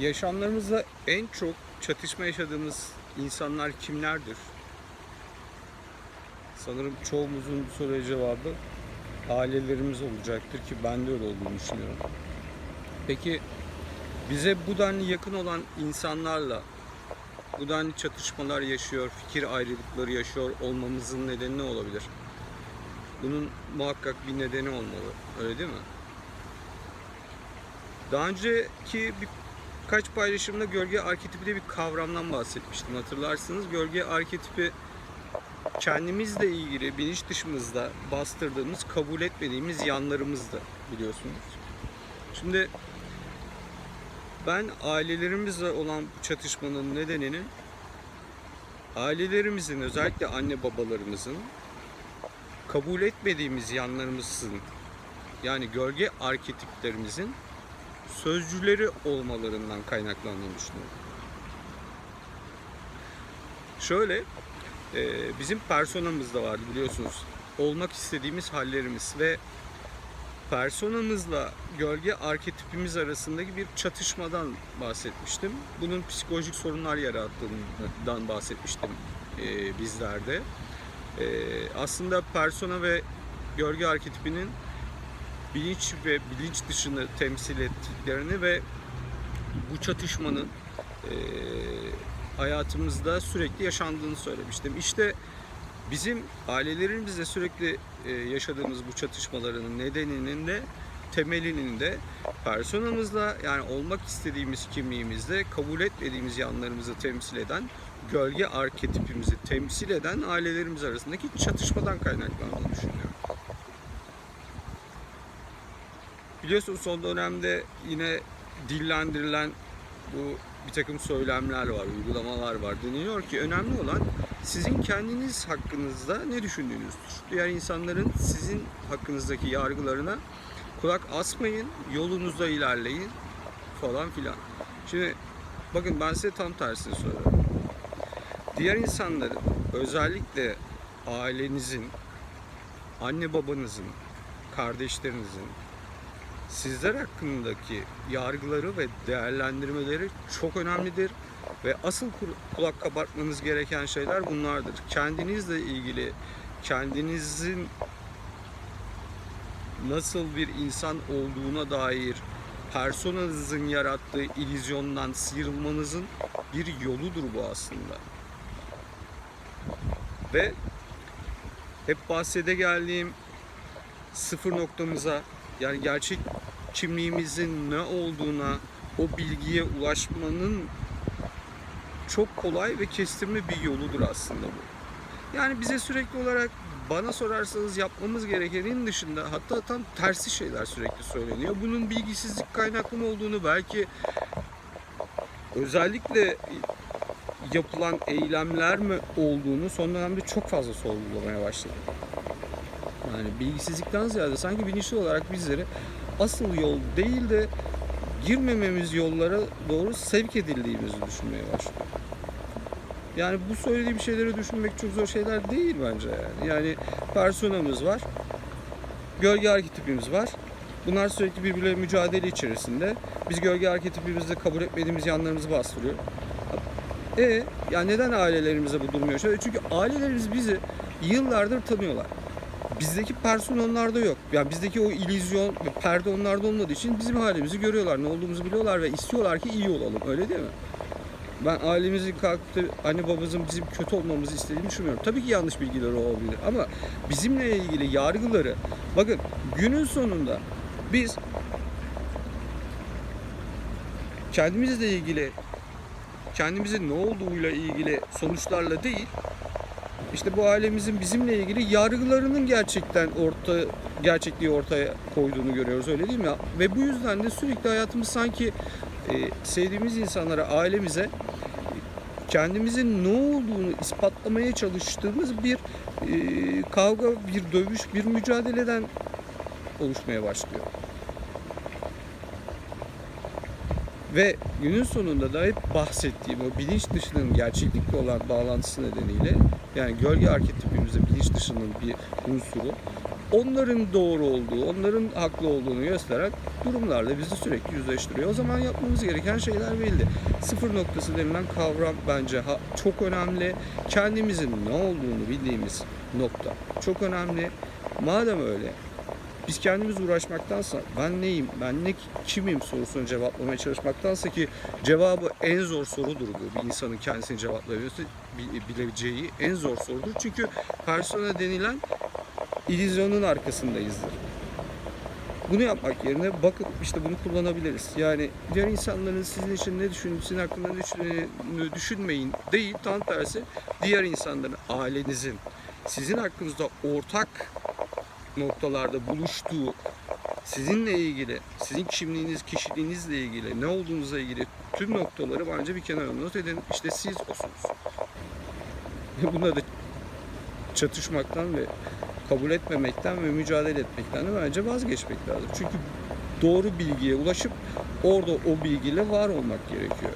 Yaşamlarımızda en çok çatışma yaşadığımız insanlar kimlerdir? Sanırım çoğumuzun bu soruya cevabı ailelerimiz olacaktır ki ben de öyle olduğunu düşünüyorum. Peki bize bu denli yakın olan insanlarla bu denli çatışmalar yaşıyor, fikir ayrılıkları yaşıyor olmamızın nedeni ne olabilir? Bunun muhakkak bir nedeni olmalı. Öyle değil mi? Daha önceki birkaç paylaşımda gölge arketipi de bir kavramdan bahsetmiştim. Hatırlarsınız gölge arketipi kendimizle ilgili bilinç dışımızda bastırdığımız, kabul etmediğimiz yanlarımızda biliyorsunuz. Şimdi ben ailelerimizle olan bu çatışmanın nedeninin ailelerimizin özellikle anne babalarımızın kabul etmediğimiz yanlarımızın yani gölge arketiplerimizin sözcüleri olmalarından kaynaklandığını düşünüyorum. Şöyle, e, bizim personamız da vardı biliyorsunuz. Olmak istediğimiz hallerimiz ve personamızla gölge arketipimiz arasındaki bir çatışmadan bahsetmiştim. Bunun psikolojik sorunlar yarattığından bahsetmiştim e, bizlerde. E, aslında persona ve gölge arketipinin bilinç ve bilinç dışını temsil ettiklerini ve bu çatışmanın e, hayatımızda sürekli yaşandığını söylemiştim. İşte bizim ailelerimizle sürekli e, yaşadığımız bu çatışmaların nedeninin de temelinin de personamızla yani olmak istediğimiz kimliğimizde kabul etmediğimiz yanlarımızı temsil eden gölge arketipimizi temsil eden ailelerimiz arasındaki çatışmadan kaynaklandığını düşünüyorum. Biliyorsunuz son dönemde yine dillendirilen bu bir takım söylemler var, uygulamalar var. Deniliyor ki önemli olan sizin kendiniz hakkınızda ne düşündüğünüzdür. Diğer insanların sizin hakkınızdaki yargılarına kulak asmayın, yolunuzda ilerleyin falan filan. Şimdi bakın ben size tam tersini söylüyorum. Diğer insanların özellikle ailenizin, anne babanızın, kardeşlerinizin, sizler hakkındaki yargıları ve değerlendirmeleri çok önemlidir ve asıl kulak kabartmanız gereken şeyler bunlardır. Kendinizle ilgili kendinizin nasıl bir insan olduğuna dair personanızın yarattığı illüzyondan sıyrılmanızın bir yoludur bu aslında. Ve hep bahsede geldiğim sıfır noktamıza yani gerçek kimliğimizin ne olduğuna o bilgiye ulaşmanın çok kolay ve kestirme bir yoludur aslında bu. Yani bize sürekli olarak bana sorarsanız yapmamız gerekenin dışında hatta tam tersi şeyler sürekli söyleniyor. Bunun bilgisizlik kaynaklı mı olduğunu belki özellikle yapılan eylemler mi olduğunu son dönemde çok fazla sorgulamaya başladım. Yani bilgisizlikten ziyade sanki bilinçli olarak bizleri asıl yol değil de girmememiz yollara doğru sevk edildiğimizi düşünmeye başlıyorum. Yani bu söylediğim şeyleri düşünmek çok zor şeyler değil bence yani. Yani personamız var, gölge arketipimiz var. Bunlar sürekli birbirleriyle mücadele içerisinde. Biz gölge arketipimizde kabul etmediğimiz yanlarımızı bastırıyor. E yani neden ailelerimize bu durum yaşıyor? Çünkü ailelerimiz bizi yıllardır tanıyorlar bizdeki person onlarda yok. Yani bizdeki o illüzyon perde onlarda olmadığı için bizim halimizi görüyorlar. Ne olduğumuzu biliyorlar ve istiyorlar ki iyi olalım. Öyle değil mi? Ben ailemizin kalktı, anne babamızın bizim kötü olmamızı istediğini düşünmüyorum. Tabii ki yanlış bilgiler olabilir ama bizimle ilgili yargıları bakın günün sonunda biz kendimizle ilgili kendimizin ne olduğuyla ilgili sonuçlarla değil işte bu ailemizin bizimle ilgili yargılarının gerçekten orta gerçekliği ortaya koyduğunu görüyoruz öyle değil mi? Ve bu yüzden de sürekli hayatımız sanki e, sevdiğimiz insanlara, ailemize kendimizin ne olduğunu ispatlamaya çalıştığımız bir e, kavga, bir dövüş, bir mücadeleden oluşmaya başlıyor. Ve günün sonunda da hep bahsettiğim o bilinç dışının gerçeklikle olan bağlantısı nedeniyle yani gölge arketipimizde bilinç dışının bir unsuru onların doğru olduğu, onların haklı olduğunu gösteren durumlarla bizi sürekli yüzleştiriyor. O zaman yapmamız gereken şeyler belli. Sıfır noktası denilen kavram bence çok önemli. Kendimizin ne olduğunu bildiğimiz nokta çok önemli. Madem öyle biz kendimiz uğraşmaktansa ben neyim, ben ne kimim sorusunu cevaplamaya çalışmaktansa ki cevabı en zor sorudur bu. Bir insanın kendisini cevaplayabilmesi bi- bilebileceği en zor sorudur. Çünkü persona denilen illüzyonun arkasındayızdır. Bunu yapmak yerine bakın işte bunu kullanabiliriz. Yani diğer insanların sizin için ne düşündüğünü, hakkında ne düşündüğünü düşünmeyin değil. Tam tersi diğer insanların, ailenizin, sizin hakkınızda ortak noktalarda buluştuğu, sizinle ilgili, sizin kimliğiniz, kişiliğinizle ilgili, ne olduğunuzla ilgili tüm noktaları bence bir kenara not edin. İşte siz osunuz. Buna da çatışmaktan ve kabul etmemekten ve mücadele etmekten de bence vazgeçmek lazım. Çünkü doğru bilgiye ulaşıp orada o bilgiyle var olmak gerekiyor.